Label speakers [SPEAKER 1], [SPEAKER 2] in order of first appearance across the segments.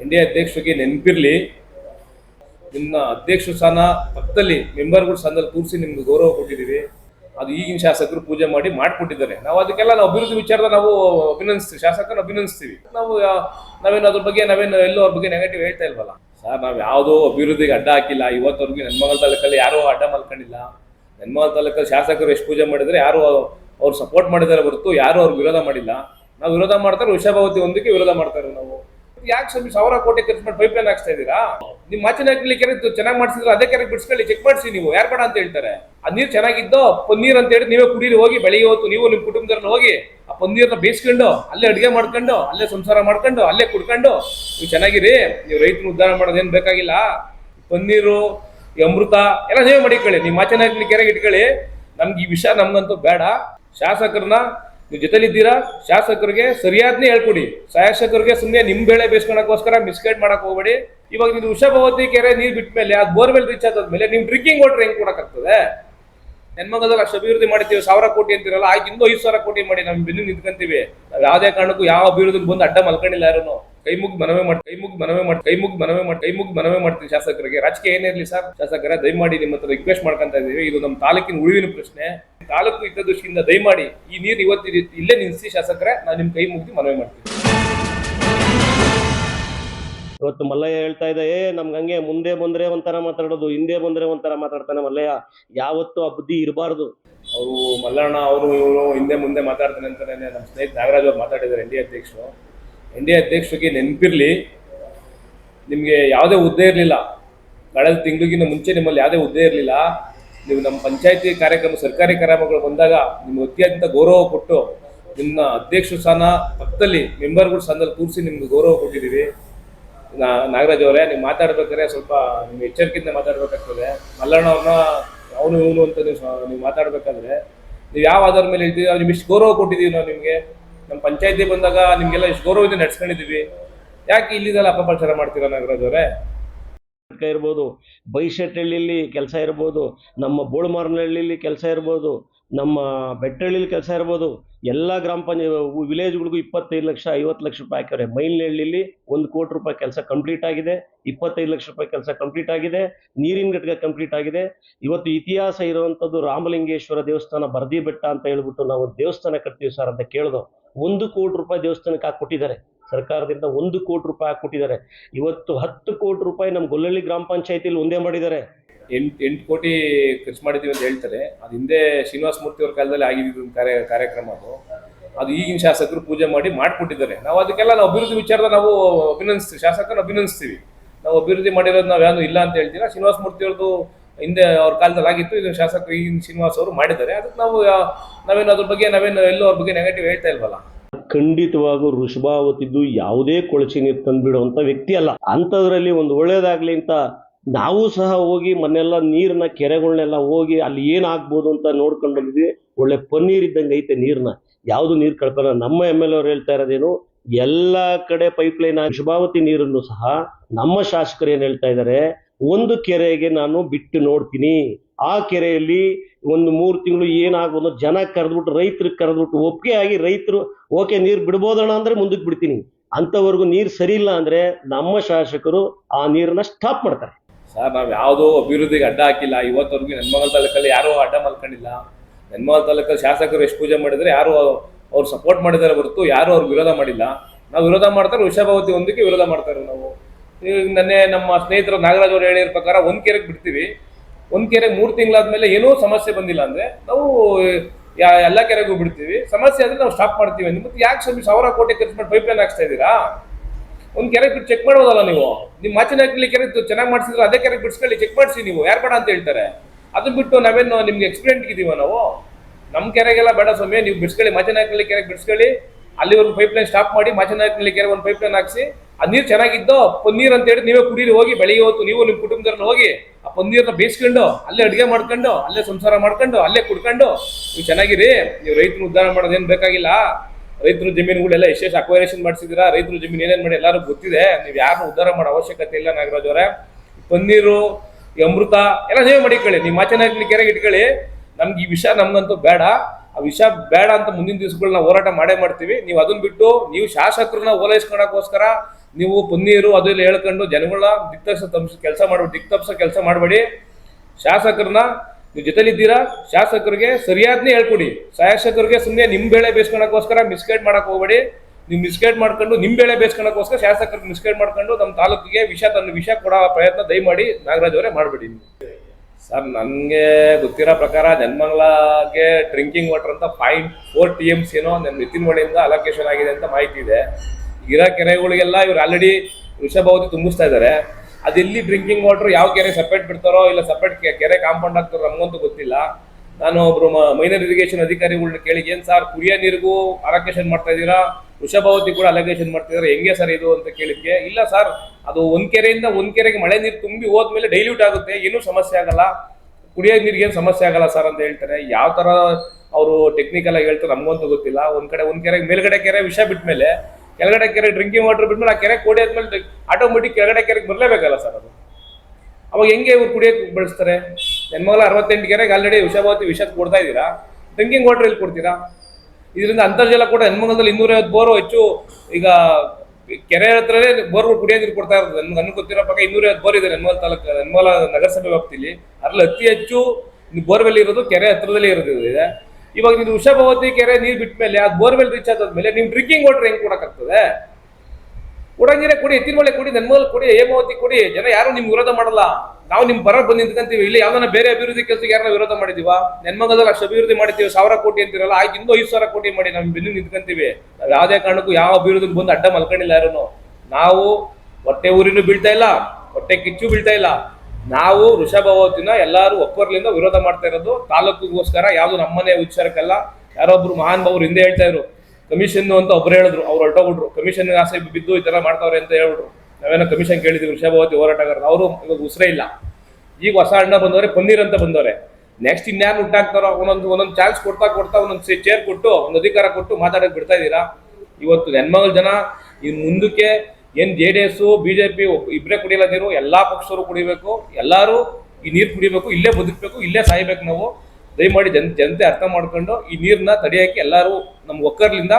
[SPEAKER 1] N D A ಅಧ್ಯಕ್ಷರಿಗೆ ನೆನಪಿರ್ಲಿ. ನಿಮ್ಮ ಅಧ್ಯಕ್ಷ ಸ್ಥಾನ ಪಕ್ಕದಲ್ಲಿ ಮೆಂಬರ್ಗಳ ಸ್ಥಾನದಲ್ಲಿ ಕೂರಿಸಿ ನಿಮ್ಗೆ ಗೌರವ ಕೊಟ್ಟಿದ್ದೀವಿ. ಅದು ಈಗಿನ ಶಾಸಕರು ಪೂಜೆ ಮಾಡಿ ಮಾಡಿಕೊಟ್ಟಿದ್ದಾರೆ. ನಾವು ಅದಕ್ಕೆಲ್ಲ ನಾವು ಅಭಿವೃದ್ಧಿ ವಿಚಾರದ ನಾವು ಅಭಿನಂದಿಸ್ತೀವಿ. ಶಾಸಕರನ್ನ ಅಭಿನಂದಿಸ್ತೀವಿ. ನಾವು ನಾವೇನು ಅದ್ರ ಬಗ್ಗೆ, ನಾವೇನು ಎಲ್ಲೋ ಅವ್ರ ಬಗ್ಗೆ ನೆಗೆಟಿವ್ ಹೇಳ್ತಾ ಇಲ್ವಲ್ಲ? ಸರ್, ನಾವು ಯಾವುದೋ ಅಭಿವೃದ್ಧಿಗೆ ಅಡ್ಡ ಹಾಕಿಲ್ಲ. ಇವತ್ತವರೆಗೂ ನೆನ್ಮಗಲ್ ತಾಲೂಕಲ್ಲಿ ಯಾರೂ ಅಡ್ಡ ಮಲ್ಕೊಂಡಿಲ್ಲ. ನೆನ್ಮಗಲ್ ತಾಲೂಕಲ್ಲಿ ಶಾಸಕರು ಎಷ್ಟು ಪೂಜೆ ಮಾಡಿದರೆ ಯಾರು ಅವ್ರು ಸಪೋರ್ಟ್ ಮಾಡಿದ್ದಾರೆ ಹೊರತು ಯಾರು ಅವ್ರಿಗೆ ವಿರೋಧ ಮಾಡಿಲ್ಲ. ನಾವು ವಿರೋಧ ಮಾಡ್ತಾರೆ ವಿಷಭಾವತಿ ಒಂದಕ್ಕೆ ವಿರೋಧ ಮಾಡ್ತಾರೆ ನಾವು. ಯಾಕೆ ಸ್ವಾಮಿ ಸಾವಿರ ಕೋಟಿ ಖರ್ಚು ಮಾಡಿ ಪೈಪ್ ಲೈನ್ ಹಾಕ್ಸ್ತಾ ಇದ್ದೀರಾ? ನಿಮ್ ಕೆರೆ ಚೆನ್ನಾಗಿ ಮಾಡಿಸಿದ್ರೆ, ಅದೇ ಕೆರೆ ಬಿಡಿಸ್ಕೊಳ್ಳಿ ಚೆಕ್ ಮಾಡಿಸಿ ನೀವು. ಯಾರು ಬೇಡ ಅಂತ ಹೇಳ್ತಾರೆ. ಆ ನೀರು ಚೆನ್ನಾಗಿದ್ದೋ, ಪನ್ನೀರ್ ಅಂತ ಹೇಳಿ ನೀವೇ ಕುಡೀರಿ, ಹೋಗಿ ಬೆಳಿಗ್ಗೆ ಹೊತ್ತು ನೀವು ನಿಮ್ಮ ಕುಟುಂಬದವ್ರನ್ನ ಹೋಗಿ ಆ ಪನ್ನೀರ್ನ ಬೇಯಿಸ್ಕೊಂಡು, ಅಲ್ಲೇ ಅಡುಗೆ ಮಾಡ್ಕೊಂಡು, ಅಲ್ಲೇ ಸಂಸಾರ ಮಾಡ್ಕೊಂಡು, ಅಲ್ಲೇ ಕುಡ್ಕೊಂಡು, ನೀವು ಚೆನ್ನಾಗಿರಿ, ನೀವು ರೈತನ ಉದ್ಧಾರ ಮಾಡೋದೇನು ಬೇಕಾಗಿಲ್ಲ. ಪನ್ನೀರು ಅಮೃತ ಎಲ್ಲ ನೀವೇ ಮಾಡಿಕೊಳ್ಳಿ. ನೀವು ಮಾಚನಹಳ್ಳಿ ಕೆರೆಗೆ ಇಟ್ಕೊಳ್ಳಿ. ನಮ್ಗೆ ಈ ವಿಷಯ ನಮ್ಗಂತೂ ಬೇಡ. ಶಾಸಕರನ್ನ ನೀವು ಜೊತೆಲಿದ್ದೀರಾ? ಶಾಸಕರಿಗೆ ಸರಿಯಾದ್ನೇ ಹೇಳ್ಕೊಡಿ. ಶಾಸಕರಿಗೆ ಸುಮ್ಮನೆ ನಿಮ್ಮ ಬೆಳೆ ಬೇಯಿಸ್ಕೊಳಕ್ಕೋಸ್ಕರ ಮಿಸ್ಗೈಡ್ ಮಾಡಕ್ ಹೋಗ್ಬೇಡಿ. ಇವಾಗ ನೀವು ಭವತಿ ಕೆರೆ ನೀರ್ ಬಿಟ್ಮೇಲೆ, ಆ ಬೋರ್ವೆಲ್ ರೀಚ್ ಆದ್ಮೇಲೆ ನಿಮ್ ಡ್ರಿಂಕಿಂಗ್ ವಾಟರ್ ಹೆಂಗ್ ಕೊಡಕ್ಕಾಗ್ತದೆ ನೆನ್ಮಗದಲ್ಲಿ ಅಷ್ಟು ಅಭಿವೃದ್ಧಿ ಮಾಡ್ತೀವಿ ಸಾವಿರ ಕೋಟಿ ಅಂತಿರಲ್ಲ, ಆಯ್ತು ಇನ್ನೂ ಐದು ಸಾವಿರ ಕೋಟಿ ಮಾಡಿ ನಾವು ಬೆನ್ನು ನಿಂತ್ಕೊಂತೀವಿ. ಯಾವುದೇ ಕಾರಣಕ್ಕೂ ಯಾವ ಅಭಿವೃದ್ಧಿಗೆ ಬಂದು ಅಡ್ಡ ಮಲ್ಕೊಂಡಿಲ್ಲ ಯಾರು ಕೈ ಮುಗಿ ಮನವಿ ಮಾಡಿ, ಕೈ ಮನವಿ ಮಾಡಿ, ಕೈ ಮುಗಿ ಮನವಿ ಮಾಡಿ, ಕೈ ಮನವಿ ಮಾಡ್ತೀವಿ ಶಾಸಕರಿಗೆ. ರಾಜಕೀಯ ಏನೇ ಇರಲಿ ಸರ್, ಶಾಸಕರ, ದಯಮಾಡಿ ನಿಮ್ಮ ಹತ್ರ ರಿಕ್ವೆಸ್ಟ್ ಮಾಡ್ಕೊಂತ ಇದ್ದೀವಿ ಇದು ನಮ್ಮ ತಾಲೂಕಿನ ಉಳಿವಿನ ಪ್ರಶ್ನೆ. ತಾಲೂಕು ಇದ್ದ ದೃಷ್ಟಿಯಿಂದ ದಯಮಾಡಿ ಈ ನೀರು ಇವತ್ತು ಇಲ್ಲೇ ನಿಲ್ಲಿಸಿ ಶಾಸಕರೇ, ನಾನು ನಿಮ್ಮ ಕೈ ಮುಗಿದು ಮನವಿ ಮಾಡ್ತೀನಿ.
[SPEAKER 2] ಇವತ್ತು ಮಲ್ಲಯ್ಯ ಹೇಳ್ತಾ ಇದೆ, ಏ, ನಮ್ಗೆ ಹಂಗೆ ಮುಂದೆ ಬಂದ್ರೆ ಒಂಥರ ಮಾತಾಡೋದು, ಹಿಂದೆ ಬಂದ್ರೆ ಒಂಥರ ಮಾತಾಡ್ತಾನೆ ಮಲ್ಲಯ್ಯ. ಯಾವತ್ತೂ ಆ ಬುದ್ಧಿ ಇರಬಾರ್ದು.
[SPEAKER 1] ಅವರು ಮಲ್ಲಣ್ಣ, ಅವರು ಇವರು ಹಿಂದೆ ಮುಂದೆ ಮಾತಾಡ್ತಾನೆ ಅಂತಾನೆ ನಮ್ಮ ಸ್ನೇಹಿತ ನಾಗರಾಜ್ ಅವ್ರು ಮಾತಾಡಿದ್ದಾರೆ ಎನ್ ಡಿ ಅಧ್ಯಕ್ಷರು. ಎನ್ ಡಿ ಅಧ್ಯಕ್ಷರಿಗೆ ನೆನಪಿರ್ಲಿ, ನಿಮಗೆ ಯಾವುದೇ ಹುದ್ದೆ ಇರಲಿಲ್ಲ. ಕಳೆದ ತಿಂಗಳಿಗಿಂತ ಮುಂಚೆ ನಿಮ್ಮಲ್ಲಿ ಯಾವುದೇ ಹುದ್ದೆ ಇರಲಿಲ್ಲ. ನೀವು ನಮ್ಮ ಪಂಚಾಯತಿ ಕಾರ್ಯಕ್ರಮ, ಸರ್ಕಾರಿ ಕಾರ್ಯಕ್ರಮಗಳು ಬಂದಾಗ ನಿಮ್ಗೆ ಅತ್ಯಂತ ಗೌರವ ಕೊಟ್ಟು ನಿಮ್ಮ ಅಧ್ಯಕ್ಷ ಸ್ಥಾನ ಪಕ್ಕದಲ್ಲಿ ಮೆಂಬರ್ಗಳು ಸ್ಥಾನದಲ್ಲಿ ಕೂರಿಸಿ ನಿಮ್ಗೆ ಗೌರವ ಕೊಟ್ಟಿದ್ದೀವಿ. ನಾಗರಾಜ್ ಅವರೇ, ನೀವು ಮಾತಾಡ್ಬೇಕಾದ್ರೆ ಸ್ವಲ್ಪ ನೀವು ಎಚ್ಚರಿಕೆಯಿಂದ ಮಾತಾಡ್ಬೇಕಾಗ್ತದೆ. ಮಲ್ಲಣ್ಣ ಅವ್ರನ್ನ ಅವನು ಇವನು ಅಂತ ನೀವು ನೀವು ಮಾತಾಡ್ಬೇಕಾದ್ರೆ, ನೀವು ಯಾವ ಆಧಾರದ ಮೇಲೆ ಹೇಳ್ತೀವಿ ನಿಮ್ಗೆ ಇಷ್ಟು ಗೌರವ ಕೊಟ್ಟಿದ್ದೀವಿ ನಾವು ನಿಮಗೆ. ನಮ್ಮ ಪಂಚಾಯತಿ ಬಂದಾಗ ನಿಮಗೆಲ್ಲ ಇಷ್ಟು ಗೌರವದಿಂದ ನಡ್ಸ್ಕೊಂಡಿದ್ದೀವಿ. ಯಾಕೆ ಇಲ್ಲಿದೆಲ್ಲ ಅಪಪ್ರಚಾರ ಮಾಡ್ತೀರಾ ನಾಗರಾಜ್ ಅವರೇ?
[SPEAKER 2] ಇರ್ಬೋದು ಬೈಶೆಟ್ಟಹಳ್ಳಿಲಿ ಕೆಲಸ ಇರ್ಬೋದು, ನಮ್ಮ ಬೋಳ್ಮಾರ್ನಹಳ್ಳಿಲಿ ಕೆಲಸ ಇರ್ಬೋದು, ನಮ್ಮ ಬೆಟ್ಟಹಳ್ಳಿಲಿ ಕೆಲಸ ಇರ್ಬೋದು, ಎಲ್ಲ ಗ್ರಾಮ ಪಂಚಾಯತ್ ವಿಲೇಜ್ಗಳಿಗೂ ಇಪ್ಪತ್ತೈದು ಲಕ್ಷ, ಐವತ್ತು ಲಕ್ಷ ರೂಪಾಯಿ ಹಾಕ್ಯವ್ರೆ. ಮೈನಹಳ್ಳಿಲಿ ಒಂದು ಕೋಟಿ ರೂಪಾಯಿ ಕೆಲಸ ಕಂಪ್ಲೀಟ್ ಆಗಿದೆ, ಇಪ್ಪತ್ತೈದು ಲಕ್ಷ ರೂಪಾಯಿ ಕೆಲಸ ಕಂಪ್ಲೀಟ್ ಆಗಿದೆ, ನೀರಿನ ಘಟಕ ಕಂಪ್ಲೀಟ್ ಆಗಿದೆ. ಇವತ್ತು ಇತಿಹಾಸ ಇರುವಂಥದ್ದು ರಾಮಲಿಂಗೇಶ್ವರ ದೇವಸ್ಥಾನ ಬರ್ದಿ ಬೆಟ್ಟ ಅಂತ ಹೇಳ್ಬಿಟ್ಟು ನಾವು ದೇವಸ್ಥಾನ ಕಟ್ತೀವಿ ಸರ್ ಅಂತ ಕೇಳಿದೋ, ಒಂದು ಕೋಟಿ ರೂಪಾಯಿ ದೇವಸ್ಥಾನಕ್ಕೆ ಹಾಕ್ಕೊಟ್ಟಿದ್ದಾರೆ. ಸರ್ಕಾರದಿಂದ ಒಂದು ಕೋಟಿ ರೂಪಾಯಿ ಹಾಕ್ಕೊಟ್ಟಿದ್ದಾರೆ ಇವತ್ತು ಹತ್ತು ಕೋಟಿ ರೂಪಾಯಿ ನಮ್ಮ ಗೊಲ್ಲಳ್ಳಿ ಗ್ರಾಮ ಪಂಚಾಯತಿಲಿ ಒಂದೇ ಮಾಡಿದ್ದಾರೆ.
[SPEAKER 1] ಎಂಟು ಎಂಟು ಕೋಟಿ ಖರ್ಚು ಮಾಡಿದ್ದೀವಿ ಅಂತ ಹೇಳ್ತಾರೆ. ಅದು ಹಿಂದೆ ಶ್ರೀನಿವಾಸ ಮೂರ್ತಿ ಅವ್ರ ಕಾಲದಲ್ಲಿ ಆಗಿದ್ದು ಕಾರ್ಯ, ಕಾರ್ಯಕ್ರಮ ಅದು. ಅದು ಈಗಿನ ಶಾಸಕರು ಪೂಜೆ ಮಾಡಿ ಮಾಡಿಕೊಟ್ಟಿದ್ದಾರೆ. ನಾವು ಅದಕ್ಕೆಲ್ಲ ನಾವು ಅಭಿವೃದ್ಧಿ ವಿಚಾರದ ನಾವು ಅಭಿನಂದಿಸ್ತೀವಿ. ಶಾಸಕರನ್ನ ಅಭಿನಂದಿಸ್ತೀವಿ. ನಾವು ಅಭಿವೃದ್ಧಿ ಮಾಡಿರೋದು ನಾವು ಯಾವುದು ಇಲ್ಲ ಅಂತ ಹೇಳ್ತೀರಾ? ಶ್ರೀನಿವಾಸ ಮೂರ್ತಿ ಅವ್ರದ್ದು ಹಿಂದೆ ಅವ್ರ ಕಾಲದಲ್ಲಿ ಆಗಿತ್ತು. ಇದು ಶಾಸಕರು ಈಗಿನ ಶ್ರೀನಿವಾಸ ಅವರು ಮಾಡಿದ್ದಾರೆ. ಅದಕ್ಕೆ ನಾವು ನಾವೇನು ಅದ್ರ ಬಗ್ಗೆ ನಾವೇನು ಎಲ್ಲೋ ಅವ್ರ ಬಗ್ಗೆ ನೆಗೆಟಿವ್ ಹೇಳ್ತಾ ಇಲ್ವಲ್ಲ?
[SPEAKER 2] ಖಂಡಿತವಾಗೂ ಋಷಭಾವತಿದ್ದು ಯಾವುದೇ ಕೊಳಚೆ ನೀರು ತಂದುಬಿಡುವಂಥ ವ್ಯಕ್ತಿ ಅಲ್ಲ ಅಂಥದ್ರಲ್ಲಿ ಒಂದು ಒಳ್ಳೇದಾಗ್ಲಿ ಅಂತ ನಾವು ಸಹ ಹೋಗಿ ಮನೆಲ್ಲ ನೀರನ್ನ ಕೆರೆಗಳನ್ನೆಲ್ಲ ಹೋಗಿ ಅಲ್ಲಿ ಏನಾಗ್ಬೋದು ಅಂತ ನೋಡ್ಕೊಂಡು ಬಂದಿದ್ವಿ. ಒಳ್ಳೆ ಪನ್ನೀರ್ ಇದ್ದಂಗೆ ಐತೆ ನೀರನ್ನ ಯಾವುದು ನೀರು ಕಳ್ಕೊಳ್ಳೋ ನಮ್ಮ ಎಂ ಎಲ್ ಅವ್ರು ಹೇಳ್ತಾ ಇರೋದೇನು, ಎಲ್ಲ ಕಡೆ ಪೈಪ್ ಲೈನ್ ಋಷಭಾವತಿ ನೀರನ್ನು ಸಹ ನಮ್ಮ ಶಾಸಕರು ಏನು ಹೇಳ್ತಾ ಇದ್ದಾರೆ, ಒಂದು ಕೆರೆಗೆ ನಾನು ಬಿಟ್ಟು ನೋಡ್ತೀನಿ. ಆ ಕೆರೆಯಲ್ಲಿ ಒಂದು ಮೂರು ತಿಂಗಳು ಏನಾಗ್ಬೋದು, ಜನ ಕರೆದ್ಬಿಟ್ಟು ರೈತರಿಗೆ ಕರೆದ್ಬಿಟ್ಟು ಒಪ್ಪಿಗೆ ಆಗಿ ರೈತರು ಓಕೆ, ನೀರು ಬಿಡ್ಬೋದಣ್ಣ ಅಂದ್ರೆ ಮುಂದಕ್ಕೆ ಬಿಡ್ತೀನಿ. ಅಂಥವರೆಗೂ ನೀರು ಸರಿ ಇಲ್ಲ ಅಂದ್ರೆ ನಮ್ಮ ಶಾಸಕರು ಆ ನೀರನ್ನ ಸ್ಟಾಪ್ ಮಾಡ್ತಾರೆ.
[SPEAKER 1] ಸರ್, ನಾವು ಯಾವುದೋ ಅಭಿವೃದ್ಧಿಗೆ ಅಡ್ಡ ಹಾಕಿಲ್ಲ. ಇವತ್ತವರೆಗೂ ನೆನ್ಮಗಲ್ ತಾಲೂಕಲ್ಲಿ ಯಾರೂ ಅಡ್ಡ ಮಲ್ಕೊಂಡಿಲ್ಲ. ನೆನ್ಮಗಲ್ ತಾಲೂಕಲ್ಲಿ ಶಾಸಕರು ಎಷ್ಟು ಪೂಜೆ ಮಾಡಿದರೆ ಯಾರು ಅವ್ರು ಸಪೋರ್ಟ್ ಮಾಡಿದ್ದಾರೆ ಹೊರತು ಯಾರು ಅವ್ರಿಗೆ ವಿರೋಧ ಮಾಡಿಲ್ಲ. ನಾವು ವಿರೋಧ ಮಾಡ್ತಾರೆ, ವೃಷಭಾವತಿ ಒಂದಕ್ಕೆ ವಿರೋಧ ಮಾಡ್ತಾರೆ ನಾವು. ಈಗ ನೆನ್ನೆ ನಮ್ಮ ಸ್ನೇಹಿತರು ನಾಗರಾಜ್ ಅವರು ಹೇಳಿರೋ ಪ್ರಕಾರ ಒಂದು ಕೆರೆಗೆ ಬಿಡ್ತೀವಿ. ಒಂದು ಕೆರೆಗೆ ಮೂರು ತಿಂಗಳಾದ್ಮೇಲೆ ಏನೂ ಸಮಸ್ಯೆ ಬಂದಿಲ್ಲ ಅಂದ್ರೆ ನಾವು ಯಾ- ಎಲ್ಲ ಕೆರೆಗೂ ಬಿಡ್ತೀವಿ. ಸಮಸ್ಯೆ ಆದ್ರೆ ನಾವು ಸ್ಟಾಪ್ ಮಾಡ್ತೀವಿ ಮತ್ತೆ ಯಾಕೆ ಸ್ವಲ್ಪ ಸಾವಿರ ಕೋಟಿ ಖರ್ಚು ಮಾಡಿ ಪೈಪ್ ಲೈನ್ ಹಾಕ್ಸ್ತಾ ಇದ್ದೀರಾ ಒಂದು ಕೆರೆ ಬಿಟ್ಟು ಚೆಕ್ ಮಾಡ್ಬೋದಲ್ಲ ನೀವು? ನಿಮ್ಮ ಹಾಕ್ಲಿ ಕೆರೆ ಚೆನ್ನಾಗಿ ಮಾಡಿಸಿದ್ರೆ, ಅದೇ ಕೆರೆ ಬಿಡ್ಸ್ಕೊಳ್ಳಿ ಚೆಕ್ ಮಾಡಿಸಿ ನೀವು. ಯಾರು ಬೇಡ ಅಂತ ಹೇಳ್ತಾರೆ. ಅದನ್ನ ಬಿಟ್ಟು ನಾವೇನು ನಿಮ್ಗೆ ಎಕ್ಸ್ಪೀರಿಯಂಟ್ ಇದೀವ ನಾವು? ನಮ್ಮ ಕೆರೆಗೆಲ್ಲ ಬೇಡ ಸ್ವಾಮಿ, ನೀವು ಬಿಡಿಸ್ಕೊಳ್ಳಿ ಮಾಚಿನಹಳ್ಳಿ ಕೆರೆಗೆ ಅಲ್ಲಿ ಒಂದು ಪೈಪ್ ಲೈನ್ ಸ್ಟಾಪ್ ಮಾಡಿ ಮಾಚಿನಹಳ್ಳಿ ಕೆರೆ ಒಂದು ಪೈಪ್ ಲೈನ್ ಹಾಕ್ಸಿ. ಆ ನೀರು ಚೆನ್ನಾಗಿದ್ದೋ ಪನ್ನೀರ್ ಅಂತ ಹೇಳಿ ನೀವೇ ಕುಡೀರಿ, ಹೋಗಿ ಬೆಳಿಗ್ಗೆ ಹೊತ್ತು ನೀವು ನಿಮ್ಮ ಕುಟುಂಬದವ್ರನ್ನ ಹೋಗಿ ಆ ಪನ್ನೀರ್ನ ಬೇಯಿಸ್ಕೊಂಡು, ಅಲ್ಲೇ ಅಡುಗೆ ಮಾಡ್ಕೊಂಡು, ಅಲ್ಲೇ ಸಂಸಾರ ಮಾಡ್ಕೊಂಡು, ಅಲ್ಲೇ ಕುಡ್ಕೊಂಡು, ನೀವು ಚೆನ್ನಾಗಿರಿ, ನೀವು ರೈತರು ಉದ್ಧಾರ ಮಾಡೋದೇನು ಬೇಕಾಗಿಲ್ಲ. ರೈತರು ಜಮೀನುಗಳೆಲ್ಲ ಎಷ್ಟೆಷ್ಟು ಅಕ್ವೈರೇಷನ್ ಮಾಡಿಸಿದ್ದೀರಾ ರೈತರು ಜಮೀನು ಏನೇನು ಮಾಡಿ ಎಲ್ಲರೂ ಗೊತ್ತಿದೆ, ನೀವು ಯಾರನ್ನ ಉದ್ಧಾರ ಮಾಡೋ ಅವಶ್ಯಕತೆ ಇಲ್ಲ ನಾಗರಾಜ್ ಅವರೇ. ಪನ್ನೀರು ಅಮೃತ, ಎಲ್ಲ ನೀವೇ ಮಾಡಿಕೊಳ್ಳಿ, ನೀವು ಮಾಚನಹಳ್ಳಿ ಕೆರೆಗೆ ಇಟ್ಕೊಳ್ಳಿ. ನಮ್ಗೆ ಈ ವಿಷಯ ನಮ್ಗಂತೂ ಬೇಡ. ಆ ವಿಷ ಬೇಡ ಅಂತ ಮುಂದಿನ ದಿವಸಗಳನ್ನ ಹೋರಾಟ ಮಾಡೇ ಮಾಡ್ತೀವಿ. ನೀವು ಅದನ್ನ ಬಿಟ್ಟು, ನೀವು ಶಾಸಕರನ್ನ ಓಲೈಸ್ಕೊಳಕ್ಕೋಸ್ಕರ ನೀವು ಪುನ್ನೀರು ಅದು ಹೇಳ್ಕೊಂಡು ಜನಗಳ ದಿಕ್ತಪ್ಸ ತಮ್ಸ ಕೆಲಸ ಮಾಡಬೇಡಿ, ದಿಕ್ತಪ್ಸ ಕೆಲಸ ಮಾಡಬೇಡಿ. ಶಾಸಕರನ್ನ ನೀವು ಜೊತೆಲಿದ್ದೀರಾ? ಶಾಸಕರಿಗೆ ಸರಿಯಾದನೇ ಹೇಳ್ಕೊಡಿ. ಶಾಸಕರಿಗೆ ಸುಮ್ಮನೆ ನಿಮ್ಮ ಬೆಳೆ ಬೇಯಿಸ್ಕೊಳಕ್ಕೋಸ್ಕರ ಮಿಸ್ಗೈಡ್ ಮಾಡಕ್ ಹೋಗ್ಬೇಡಿ. ನೀವು ಮಿಸ್ಗೈಡ್ ಮಾಡ್ಕೊಂಡು ನಿಮ್ಮ ಬೆಳೆ ಬೇಯಿಸ್ಕೊಳಕ್ಕೋಸ್ಕರ ಶಾಸಕರಿಗೆ ಮಿಸ್ಗೈಡ್ ಮಾಡ್ಕೊಂಡು ನಮ್ಮ ತಾಲೂಕಿಗೆ ವಿಷ ತನ್ನ ವಿಷ ಕೊಡೋ ಪ್ರಯತ್ನ ದಯಮಾಡಿ ನಾಗರಾಜ್ ಅವರೇ ಮಾಡಬೇಡಿ ಸರ್, ನನಗೆ ಗೊತ್ತಿರೋ ಪ್ರಕಾರ ಜನ್ಮಂಗ್ಲಾಗೆ ಡ್ರಿಂಕಿಂಗ್ ವಾಟರ್ ಅಂತ ಪಾಯಿಂಟ್ ಫೋರ್ ಟಿ ಎಮ್ಸ್ ಏನೋ ನಮ್ಮ ನಿತಿನ್ ಒಳಿಯಿಂದ ಅಲೋಕೇಶನ್ ಆಗಿದೆ ಅಂತ ಮಾಹಿತಿ ಇದೆ. ಇರೋ ಕೆರೆಗಳಿಗೆಲ್ಲ ಇವ್ರು ಆಲ್ರೆಡಿ ವೃಷಭಾವತಿ ತುಂಬಿಸ್ತಾ ಇದ್ದಾರೆ ಅದೆಲ್ಲಿ ಡ್ರಿಂಕಿಂಗ್ ವಾಟರ್ ಯಾವ ಕೆರೆ ಸಪ್ರೇಟ್ ಬಿಡ್ತಾರೋ ಇಲ್ಲ ಸಪ್ರೇಟ್ ಕೆರೆ ಕಾಂಪೌಂಡ್ ಆಗ್ತಾರೋ ನಮಗಂತೂ ಗೊತ್ತಿಲ್ಲ. ನಾನು ಒಬ್ರು ಮೈನರ್ ಇರಿಗೇಷನ್ ಅಧಿಕಾರಿಗಳನ್ನ ಕೇಳಿ ಏನ್ ಸರ್ ಕುರಿಯ ನೀರಿಗೂ ಅಲೋಕೇಶನ್ ಮಾಡ್ತಾ ಇದ್ದೀರಾ? ವೃಷಭಾವತಿ ಕೂಡ ಅಲಗೇಷನ್ ಮಾಡ್ತಾ ಇದಾರೆ ಹೆಂಗೆ ಸರ್ ಇದು? ಅಂತ ಕೇಳಿದ್ಕೆ, ಇಲ್ಲ ಸರ್, ಅದು ಒಂದ್ ಕೆರೆಯಿಂದ ಒಂದ್ ಕೆರೆಗೆ ಮಳೆ ನೀರು ತುಂಬಿ ಹೋದ್ಮೇಲೆ ಡೈಲ್ಯೂಟ್ ಆಗುತ್ತೆ. ಏನೂ ಸಮಸ್ಯೆ ಆಗಲ್ಲ. ಕುಡಿಯೋ ನೀರಿಗೆ ಏನು ಸಮಸ್ಯೆ ಆಗಲ್ಲ ಸರ್ ಅಂತ ಹೇಳ್ತಾರೆ. ಯಾವ ತರ ಅವರು ಟೆಕ್ನಿಕಲ್ ಆಗಿ ಹೇಳ್ತಾರೆ ನಮಗಂತೂ ಗೊತ್ತಿಲ್ಲ. ಒಂದ್ ಕಡೆ, ಒಂದ್ ಕೆರೆಗೆ ಮೇಲ್ಗಡೆ ಕೆರೆ ವಿಷ ಬಿಟ್ಮೇಲೆ ಕೆಳಗಡೆ ಕೆರೆ ಡ್ರಿಂಕಿಂಗ್ ವಾಟರ್ ಬಿಟ್ಮೇಲೆ ಆ ಕೆರೆ ಕೋಡಿ ಆದ್ಮೇಲೆ ಆಟೋಮೆಟಿಕ್ ಕೆಳಗಡೆ ಕೆರೆಗೆ ಬರಲೇಬೇಕಲ್ಲ ಸರ್ ಅದು. ಅವಾಗ ಹೆಂಗೆ ಇವ್ರು ಕುಡಿಯೋಕೆ ಬಳಸ್ತಾರೆ? ನೆನ್ಮಗಲ ಅರವತ್ತೆಂಟು ಕೆರೆಗೆ ಆಲ್ರೆಡಿ ವಿಷಭಾವತಿ ವಿಷ ಕೊಡ್ತಾ ಇದ್ದೀರಾ? ಡ್ರಿಂಕಿಂಗ್ ವಾಟರ್ ಇಲ್ಲಿ ಕೊಡ್ತೀರಾ? ಇದರಿಂದ ಅಂತರ್ಜಲ ಕೂಡ ಹೆಣ್ಮಗಲದಲ್ಲಿ ಇನ್ನೂರೈವತ್ತು ಬೋರು ಹೆಚ್ಚು ಈಗ ಕೆರೆ ಹತ್ರನೇ ಬೋರ್ಗಳು ಕುಡಿಯೋ ಕೊಡ್ತಾ ಇರೋದು. ನನ್ಗೆ ನನ್ಗೆ ಗೊತ್ತಿರೋ ಪ್ರಕಾರ ಇನ್ನೂರೈವತ್ತು ಬೋರ್ ಇದೆ ನೆನ್ಮಲ ತಾಲೂಕು ನೆನ್ಮಲ ನಗರಸಭೆ ವ್ಯಾಪ್ತಿಲಿ. ಅದರಲ್ಲಿ ಅತಿ ಹೆಚ್ಚು ಬೋರ್ವೆಲ್ ಇರೋದು ಕೆರೆ ಹತ್ರದಲ್ಲಿ ಇರೋದು ಇದೆ ಇವಾಗ ನೀವು ಉಷಾಭಾವತಿ ಕೆರೆ ನೀರು ಬಿಟ್ಮೇಲೆ ಅದು ಬೋರ್ವೆಲ್ ರೀಚ್ ಆದ್ಮೇಲೆ ನಿಮ್ ಡ್ರಿಂಕಿಂಗ್ ವಾಟರ್ ಹೆಂಗ್ ಕೊಡಕ್ಕಾಗ್ತದೆ? ಕೊಡಂಗಿರೇ ಕೊಡಿ ಎತ್ತಿನ ಮಳೆ ಕೊಡಿ ನನ್ಮೂಲ ಕೊಡಿ, ಹೇಮಾವತಿ ಕೊಡಿ, ಜನ ಯಾರು ನಿಮ್ಗೆ ವಿರೋಧ ಮಾಡಲ್ಲ. ನಾವು ನಿಮ್ ಬರ ಬಂದು ನಿಂತ್ಕೊಂತೀವಿ. ಇಲ್ಲಿ ಯಾವ್ದಾನ ಬೇರೆ ಅಭಿವೃದ್ಧಿ ಕೆಲಸಕ್ಕೆ ಯಾರನ್ನ ವಿರೋಧ ಮಾಡಿದೀವ? ನೆನ್ಮಗದಲ್ಲಿ ಅಷ್ಟು ಅಭಿವೃದ್ಧಿ ಮಾಡ್ತೀವಿ, ಸಾವಿರ ಕೋಟಿ ಅಂತಿರಲ್ಲ ಆಯ್ತು ಇನ್ನೂ ಐದು ಸಾವಿರ ಕೋಟಿ ಮಾಡಿ ನಾವು ಬೆನ್ನು ನಿಂತ್ಕೊಂತೀವಿ. ಯಾವುದೇ ಕಾರಣಕ್ಕೂ ಯಾವ ಅಭಿವೃದ್ಧಿಗೆ ಬಂದು ಅಡ್ಡ ಮಲ್ಕೊಂಡಿಲ್ಲ ಯಾರು ನಾವು ಹೊಟ್ಟೆ ಊರಿನೂ ಬೀಳ್ತಾ ಇಲ್ಲ, ಹೊಟ್ಟೆ ಕಿಚ್ಚು ಬೀಳ್ತಾ ಇಲ್ಲ. ನಾವು ವೃಷಭವತಿನ ಎಲ್ಲರೂ ಒಪ್ಪರ್ಲಿಂದ ವಿರೋಧ ಮಾಡ್ತಾ ಇರೋದು, ತಾಲೂಕಿಗೋಸ್ಕರ ಯಾವುದು ನಮ್ಮನೆ ವಿಚಾರಕ್ಕಲ್ಲ ಯಾರೊಬ್ರು ಮಹಾನ್ ಭಾವರು ಹಿಂದೆ ಹೇಳ್ತಾ ಇದ್ರು, ಕಮಿಷನ್ ಅಂತ ಒಬ್ರು ಹೇಳಿದ್ರು, ಅವ್ರು ಹೊರಟೋಗ್ಬಿಟ್ರು, ಕಮಿಷನ್ ಆಸೆ ಬಿದ್ದು ಈ ತರ ಮಾಡ್ತಾವ್ರೆ ಅಂತ ಹೇಳ್ಬಿಟ್ರು. ನಾವೇನೋ ಕಮಿಷನ್ ಕೇಳಿದ್ವಿ ವೃಷಭವತಿ ಹೋರಾಟಗಾರರು ಅವರು ಇವಾಗ ಉಸಿರೇ ಇಲ್ಲ. ಈಗ ಹೊಸ ಅಣ್ಣ ಬಂದವ್ರೆ, ಪನ್ನೀರ್ ಅಂತ ಬಂದವ್ರೆ. ನೆಕ್ಸ್ಟ್ ಇನ್ಯಾರು ಹುಟ್ಟಾಕ್ತಾರೋ, ಒಂದೊಂದು ಒಂದೊಂದು ಚಾನ್ಸ್ ಕೊಡ್ತಾ ಕೊಡ್ತಾ ಒಂದೊಂದು ಚೇರ್ ಕೊಟ್ಟು ಒಂದು ಅಧಿಕಾರ ಕೊಟ್ಟು ಮಾತಾಡಕ್ ಬಿಡ್ತಾ ಇದ್ದೀರಾ? ಇವತ್ತು ಹೆಣ್ಮಗಳ ಜನ, ಇನ್ ಮುಂದಕ್ಕೆ ಏನ್ ಜೆ ಡಿ ಎಸ್ ಬಿಜೆಪಿ ಇಬ್ಬರೇ ಕುಡಿಯಲ್ಲ ನೀರು, ಎಲ್ಲಾ ಪಕ್ಷರು ಕುಡಿಬೇಕು, ಎಲ್ಲರೂ ಈ ನೀರು ಕುಡಿಬೇಕು, ಇಲ್ಲೇ ಬದುಕಬೇಕು, ಇಲ್ಲೇ ಸಾಯ್ಬೇಕು ನಾವು. ದಯಮಾಡಿ ಜನ, ಜನತೆ ಅರ್ಥ ಮಾಡ್ಕೊಂಡು ಈ ನೀರನ್ನ ತಡೆಯೋಕ್ಕೆ ಎಲ್ಲರೂ ನಮ್ಮ ಒಕ್ಕರ್ಲಿಂದ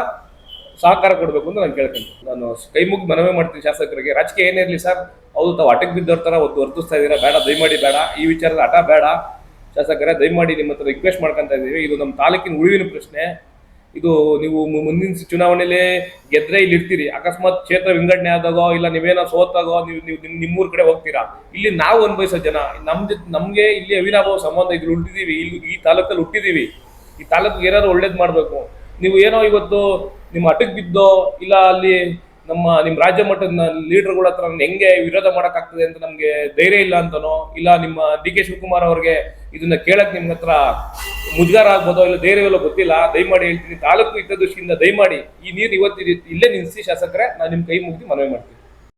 [SPEAKER 1] ಸಹಕಾರ ಕೊಡಬೇಕು ಅಂತ ನಾನು ಕೇಳ್ತೀನಿ. ನಾನು ಕೈ ಮನವಿ ಮಾಡ್ತೀನಿ ಶಾಸಕರಿಗೆ. ರಾಜಕೀಯ ಏನಿರಲಿ ಸರ್, ಹೌದು, ತಾವು ಆಟಕ್ಕೆ ಬಿದ್ದವ್ರ ಥರ ಒತ್ತು ವರ್ತಿಸ್ತಾ ಇದ್ದೀರಾ, ಬೇಡ, ದಯಮಾಡಿ ಬೇಡ, ಈ ವಿಚಾರದ ಹಠ ಬೇಡ. ಶಾಸಕರೇ, ದಯಮಾಡಿ ನಿಮ್ಮ ಹತ್ರ ರಿಕ್ವೆಸ್ಟ್ ಮಾಡ್ಕೊಂತ ಇದ್ದೀವಿ. ಇದು ನಮ್ಮ ತಾಲೂಕಿನ ಉಳಿವಿನ ಪ್ರಶ್ನೆ. ಇದು ನೀವು ಮುಂದಿನ ಚುನಾವಣೆಯಲ್ಲಿ ಗೆದ್ರೆ ಇಲ್ಲಿ ಇರ್ತೀರಿ ಅಕಸ್ಮಾತ್ ಕ್ಷೇತ್ರ ವಿಂಗಡಣೆ ಆದಾಗೋ ಇಲ್ಲ ನೀವೇನೋ ಸೋತಾಗೋ ನೀವು ನೀವು ನಿಮ್ಮ ನಿಮ್ಮೂರ್ ಕಡೆ ಹೋಗ್ತೀರಾ? ಇಲ್ಲಿ ನಾವು ಅನ್ಭವಿಸೋ ಜನ, ನಮ್ ನಮಗೆ ಇಲ್ಲಿ ಅವಿನಾಭಾವ ಸಂಬಂಧ ಇದ್ರು ಹುಟ್ಟಿದೀವಿ. ಇಲ್ಲಿ ಈ ತಾಲೂಕಲ್ಲಿ ಹುಟ್ಟಿದೀವಿ. ಈ ತಾಲೂಕಿಗೆ ಏನಾದ್ರು ಒಳ್ಳೇದು ಮಾಡಬೇಕು. ನೀವು ಏನೋ ಇವತ್ತು ನಿಮ್ಮ ಅಟಕ್ ಬಿದ್ದೋ, ಇಲ್ಲ ಅಲ್ಲಿ ನಮ್ಮ ನಿಮ್ಮ ರಾಜ್ಯ ಮಟ್ಟದ ಲೀಡರ್ಗಳ ಹತ್ರ ಹೆಂಗೆ ವಿರೋಧ ಮಾಡೋಕ್ಕಾಗ್ತದೆ ಅಂತ ನಮಗೆ ಧೈರ್ಯ ಇಲ್ಲ ಅಂತನೋ, ಇಲ್ಲ ನಿಮ್ಮ ಡಿ ಕೆ ಶಿವಕುಮಾರ್ ಅವ್ರಿಗೆ ಇದನ್ನ ಕೇಳಕ್ ನಿಮ್ಮ ಹತ್ರ ಮುಜುಗಾರ ಆಗ್ಬೋದೋ ಇಲ್ಲ ಧೈರ್ಯವಿಲ್ಲ ಗೊತ್ತಿಲ್ಲ, ದಯಮಾಡಿ ಹೇಳ್ತೀನಿ, ತಾಲೂಕು ಹಿತದೃಷ್ಟಿಯಿಂದ ದಯಮಾಡಿ ಈ ನೀರು ಇವತ್ತಿದೆ ಇಲ್ಲೇ ನಿಲ್ಲಿಸಿ ಶಾಸಕರೇ, ನಾನು ನಿಮ್ಮ ಕೈ ಮುಗಿದು ಮನವಿ ಮಾಡ್ತೀನಿ.